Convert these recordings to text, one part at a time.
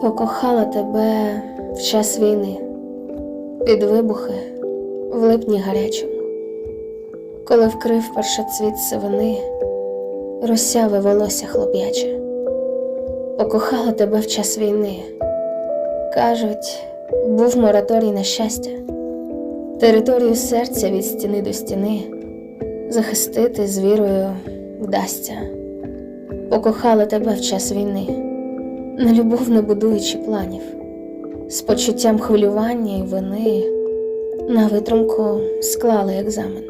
Покохала тебе в час війни, під вибухи в липні гарячому, коли вкрив першоцвіт сивини, розсяве волосся хлоп'яче. Покохала тебе в час війни. Кажуть, був мораторій на щастя, територію серця від стіни до стіни захистити з вірою вдасться. Покохала тебе в час війни на любов не будуючи планів, з почуттям хвилювання і вини на витримку склали екзамен.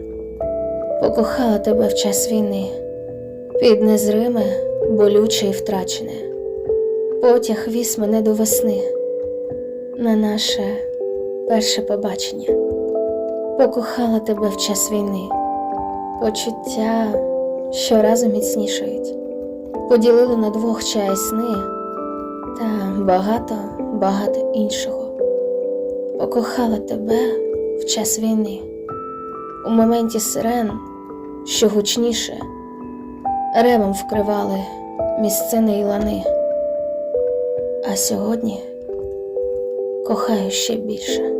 Покохала тебе в час війни, під незриме, болюче і втрачене. Потяг віз мене до весни на наше перше побачення. Покохала тебе в час війни, почуття щоразу міцнішають, поділили на двох чай сни та багато, багато іншого. Покохала тебе в час війни, у моменті сирен, що гучніше, ревом вкривали місцини і лани. А сьогодні кохаю ще більше.